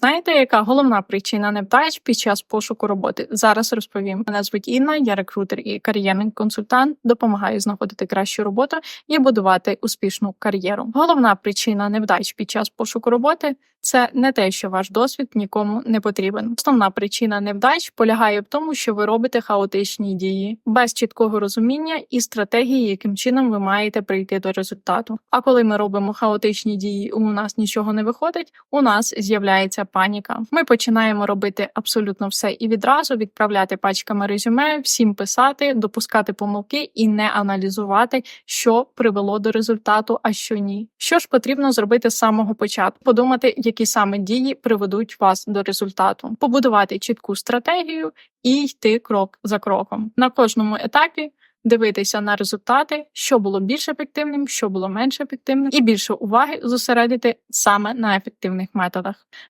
Знаєте, яка головна причина невдач під час пошуку роботи? Зараз розповім. Мене звуть Інна, я рекрутер і кар'єрний консультант. Допомагаю знаходити кращу роботу і будувати успішну кар'єру. Головна причина невдач під час пошуку роботи це не те, що ваш досвід нікому не потрібен. Основна причина невдач полягає в тому, що ви робите хаотичні дії без чіткого розуміння і стратегії, яким чином ви маєте прийти до результату. А коли ми робимо хаотичні дії, у нас нічого не виходить, у нас з'являється паніка. Ми починаємо робити абсолютно все і відразу відправляти пачками резюме, всім писати, допускати помилки і не аналізувати, що привело до результату, а що ні. Що ж потрібно зробити з самого початку? Подумати, які саме дії приведуть вас до результату, побудувати чітку стратегію і йти крок за кроком на кожному етапі. Дивитися на результати, що було більш ефективним, що було менш ефективним, і більше уваги зосередити саме на ефективних методах.